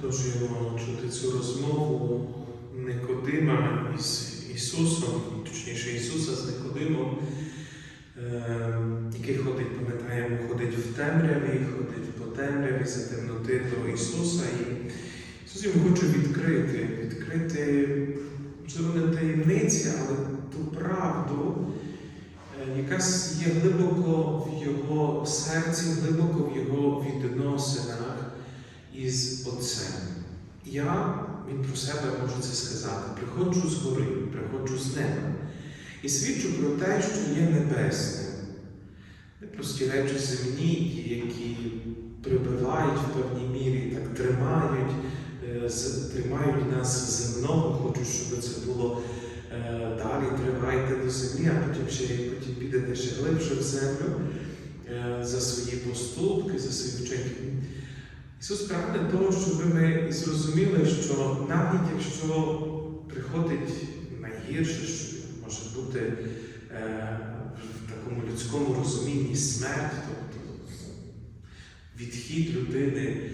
Продовжуємо чути цю розмову Никодима із Ісусом, точніше Ісуса з Никодимом, е, який ходить, пам'ятаємо, ходить в темряві, ходить по темряві за темноти до Ісуса. І Ісус йому хоче відкрити, відкрити, можливо, не таємниці, але ту правду, е, яка є глибоко в його серці, глибоко в його відносинах із Отцем. Я, він про себе може це сказати, приходжу з гори, приходжу з неба і свідчу про те, що є небесним. Не прості речі земні, які прибивають в певній мірі, так тримають, е, тримають нас земного, хочуть, щоб це було е, далі, тривайте до землі, а потім ще потім підете ще глибше в землю е, за свої поступки, за свої вчинки. Ісус прагне того, щоб ми зрозуміли, що навіть якщо приходить найгірше, що може бути е, в такому людському розумінні смерть, тобто відхід людини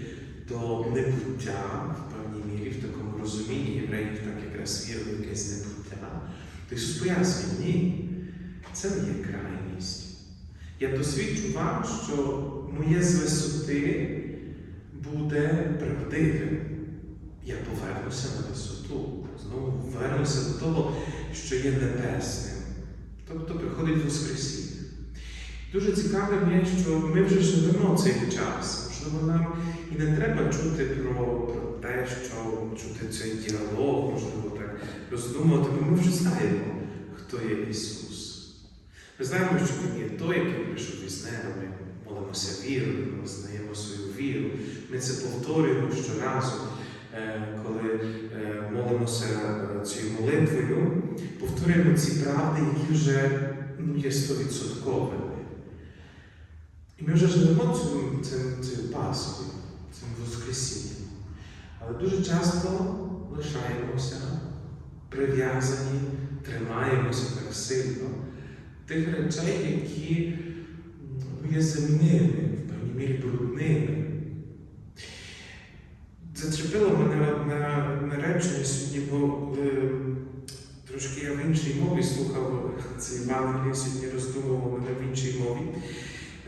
до небуття в певній мірі, в такому розумінні євреїв так якраз вірили в якесь небуття, то Ісус пояснює, ні, це не є крайність. Я досвідчу вам, що моє з висоти буде правдивим. Я повернуся на висоту, знову повернуся до того, що є небесним. Тобто приходить Воскресіння. Дуже цікавим є, що ми вже живемо цей час. Можливо, нам і не треба чути про, про те, що чути цей діалог, можливо, так роздумувати, бо ми вже знаємо, хто є Ісус. Ми знаємо, що Він є той, який прийшов із неба. Ми молимося вірою, ми визнаємо свою віру. Ми це повторюємо щоразу, е, коли е, молимося е, цією молитвою, повторюємо ці правди, які вже ну, є стовідсотковими. І ми вже живемо цим, цим, цим Пасхою, цим Воскресінням. Але дуже часто лишаємося прив'язані, тримаємося так сильно тих речей, які ну, є земними, в певній мірі брудними. Зачепило мене на, на речення сьогодні, бо е, трошки я в іншій мові слухав це Євангеліє, сьогодні роздумував мене в іншій мові.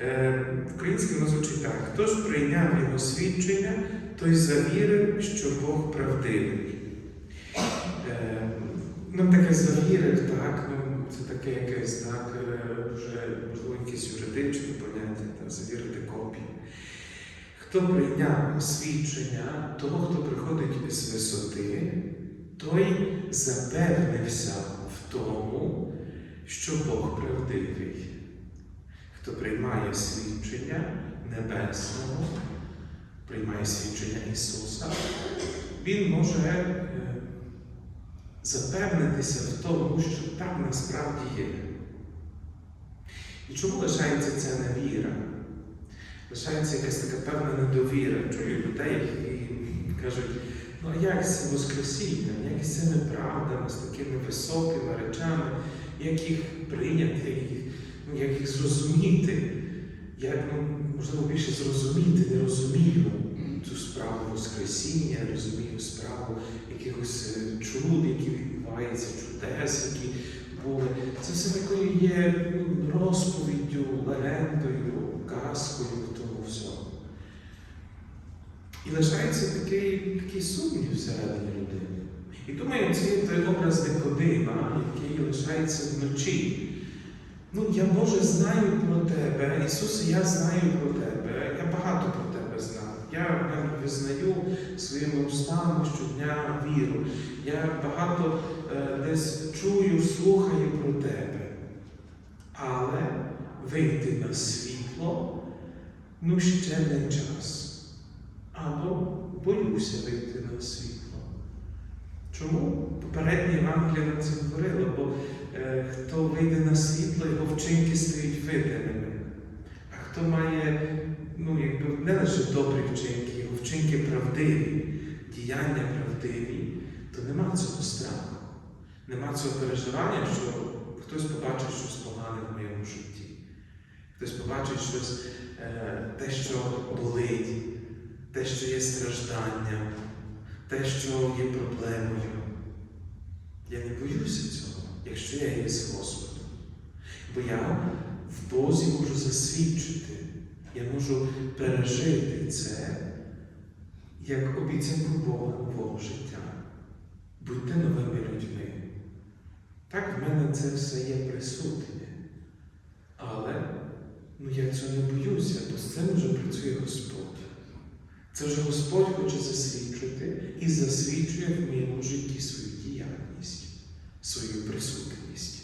Е, Українською воно звучить так: хто ж прийняв його свідчення, той завірив, що Бог правдивий. Е, Ну, таке завірив, так, ну, таке якесь так, е, вже можливо якесь юридичне поняття, так, завірити копію. Хто прийняв свідчення того, хто приходить з висоти, той запевнився в тому, що Бог правдивий. Хто приймає свідчення Небесного, приймає свідчення Ісуса, Він може е, запевнитися в тому, що так насправді є. І чому лишається ця невіра? Лишається якась така певна недовіра. Чую людей, які кажуть, ну а як з Воскресінням, як з цими правдами, з такими високими речами, як їх прийняти, ну, як їх зрозуміти, як ну, можливо більше зрозуміти, не розумію цю справу Воскресіння, розумію справу якихось е, чуд, які відбуваються, чудес, які були. Це все такою є ну, розповіддю, легендою, казкою в тому всьому. І лишається такий, такий сумнів всередині людини. І думаю, це той образ Никодима, який лишається вночі. Ну, я Боже знаю про тебе, Ісусе, я знаю про тебе, я багато про. Я визнаю своїми устами щодня віру. Я багато е, десь чую, слухаю про тебе. Але вийти на світло ну ще не час. Або боюся вийти на світло. Чому? Попереднє Євангелія нам це говорило, бо е, хто вийде на світло, його вчинки стають видимими. А хто має ну, якби, не лише добрі вчинки, його вчинки правдиві, діяння правдиві, то нема цього страху, нема цього переживання, що хтось побачить щось погане в моєму житті, хтось побачить щось, е, те, що болить, те, що є стражданням, те, що є проблемою. Я не боюся цього, якщо я є з Господом. Бо я в Бозі можу засвідчити, я можу пережити це як обіцянку Бога нового життя. Будьте новими людьми. Так, в мене це все є присутнє. Але ну, я цього не боюся, бо з цим вже працює Господь. Це вже Господь хоче засвідчити і засвідчує в моєму житті свою діяльність, свою присутність.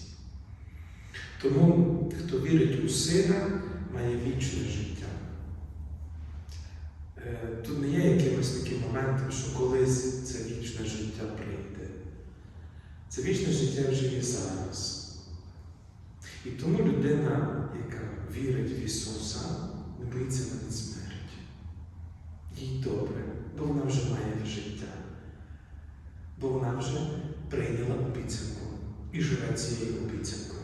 Тому, хто вірить у Сина, має вічне життя. Е, Тут не є якимось таким моментом, що колись це вічне життя прийде. Це вічне життя вже є зараз. І тому людина, яка вірить в Ісуса, не боїться навіть смерті. Їй добре, бо вона вже має життя, бо вона вже прийняла обіцянку і живе цією обіцянкою.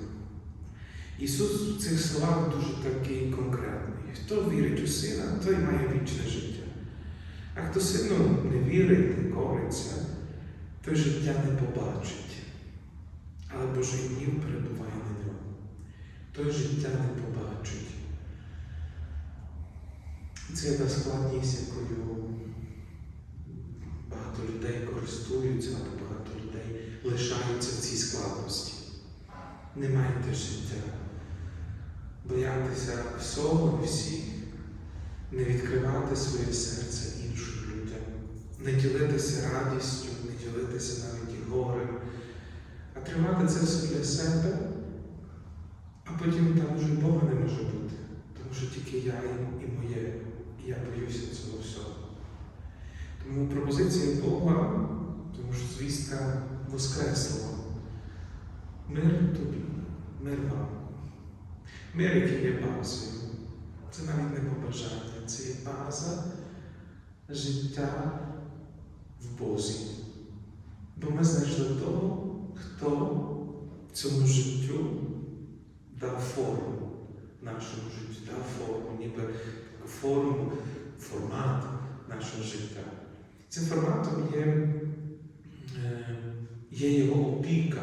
Ісус в цих словах дуже такий конкретний. Хто вірить у сина, той має вічне життя. А хто сину не вірить, не кориться, той життя не побачить. Але Божий гнів перебуває на ньому. Той життя не побачить. Це та складність, якою багато людей користуються, або багато людей лишаються в цій складності. Не майте життя, боятися всього і всіх, не відкривати своє серце іншим людям, не ділитися радістю, не ділитися навіть і горем, а тримати це все для себе, а потім там вже Бога не може бути, тому що тільки я і- моє, і я боюся цього всього. Тому пропозиція Бога, тому що звістка Воскреслого. Мир тобі, мир вам. Мир, який є базою. Це навіть не побажання, це є база життя в Бозі. Бо ми знайшли того, хто цьому життю дав форму нашому життю, дав форму, ніби форму, формат нашого життя. Цим форматом є, е, є його опіка,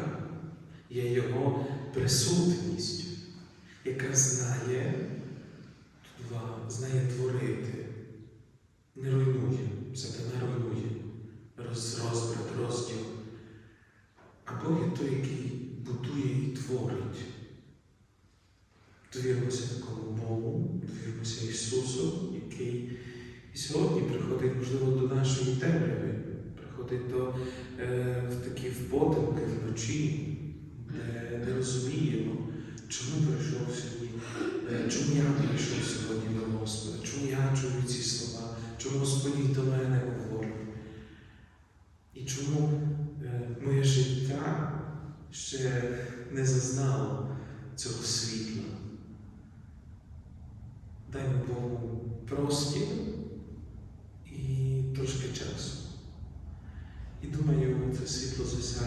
є його присутність, яка знає, два, знає творити, не руйнує, сатана руйнує, роз, розбрат, розділ. А Бог є той, який будує і творить. Довіримося такому Богу, довіримося Ісусу, який і сьогодні приходить, можливо, до нашої темряви, приходить до е, в такі в потемки вночі, де не розуміємо, чому прийшов сьогодні, е, чому я прийшов сьогодні до Господа, чому я чую ці слова, чому Господь до мене говорить. І чому е, моє життя ще не зазнало цього світла. Даймо Богу простір і трошки часу. І думаю, це світло засяє.